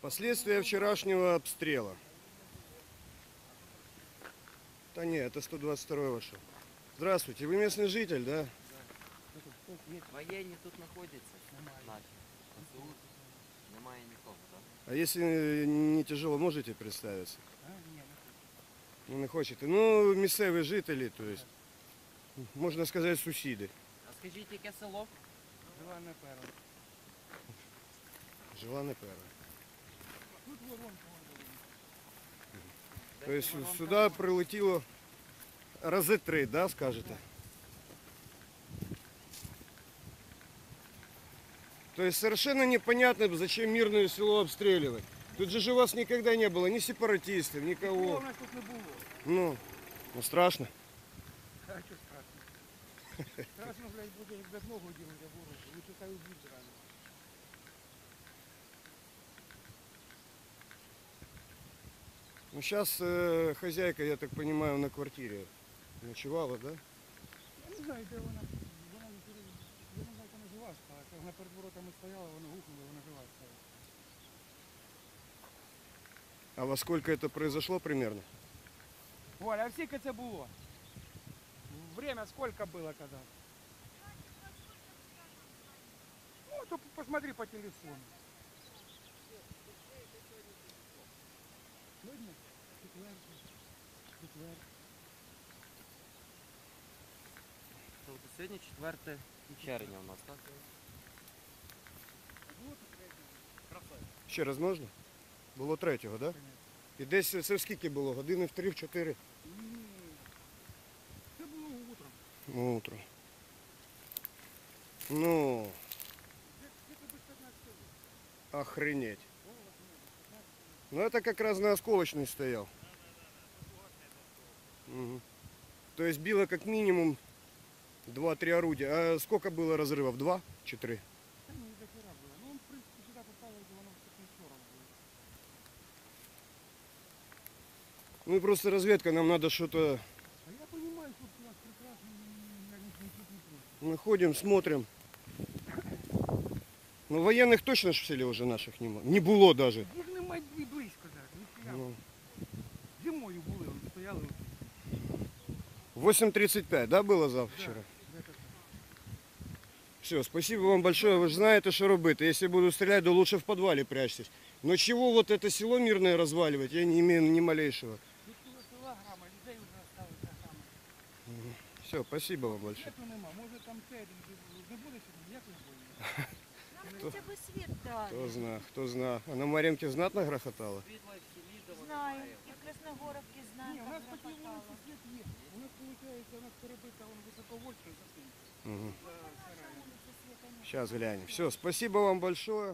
Последствия вчерашнего обстрела. Да не, это 122 вошел. Здравствуйте, вы местный житель, да? Воєнні тут знаходяться. Наші. СУ. Немає нікого, так? А если не тяжело, можете представиться? Ну, не хочете. Ну, місцеві жителі, то есть, можна сказати, сусіди. А скажіть, яке село? Жила не перша. Жила не перша. Тут воронка. То есть сюди прилетіло рази три, да, скажете? То есть совершенно непонятно, зачем мирное село обстреливать. Тут же же у вас никогда не было ни сепаратистов, Нікого никого. в нас тут не було. Ну, ну страшно. А що страшно? Страшно, блядь, буде як без ногу ділити ворог. Лучше хай уб'ють рано. Ну сейчас хозяйка, я так понимаю, на квартире ночевала, да? Я не знаю, де вона. Вона не пере- я не знаю, як вона жива стала. Вона перед воротами стояла, вона гукнула, вона стала. А во сколько это произошло примерно? Оля, а скільки це було? Время сколько было когда? Ну, то посмотри по телефону. Сьогодні? Четвертий. Четвертий. Тобто сьогодні 4 червня у нас, так? Вот третій. Красавець. Ще раз можна? Було третього, да? І десь це в скільки було? Години в три, в чотири? Ні. Це було утром. Ну, Утро. Ну, Где-то без 15 охренеть. Ну это как раз на осколочной стоял. То есть било как минимум 2-3 орудия. А сколько было разрывов? Два? Четыре? Та ні, до хера було. Ну, он, в принципе, сюди попало, де воно в таким сторону було. Ну и просто разведка, нам надо что-то... А я понимаю, что у нас прекрасно, я не тут не просто. Мы ходим, смотрим. Ну военных точно ж в селе уже наших нема. Не было даже. Їх немає і близько навіть, ніхуя. Ну, 8.35, да, было завтра? Все, спасибо вам большое. Вы же знаете, что робити. Если буду стрелять, то лучше в подвале прячьтесь. Но чего вот это село мирное разваливать, я не имею ни малейшего. Тут коло села грама, людей вже осталося грама. Все, спасибо вам большое. Світу нема, може там те, не буде сьогодні, ніякої бої. Нам хоча б світ дали. Кто зна, кто зна. А на Маренке знатно грохотало? Світло в селі, де воно Знаю. має. І в Красногоровці знаю, Ні, у нас як такий грохотало. вулиці світ є. У нас виходить, у нас перебита вон високовольтний за цим. Угу. За сараєм. Вулиці світа немає. Сейчас глянем. Все, спасибо вам большое.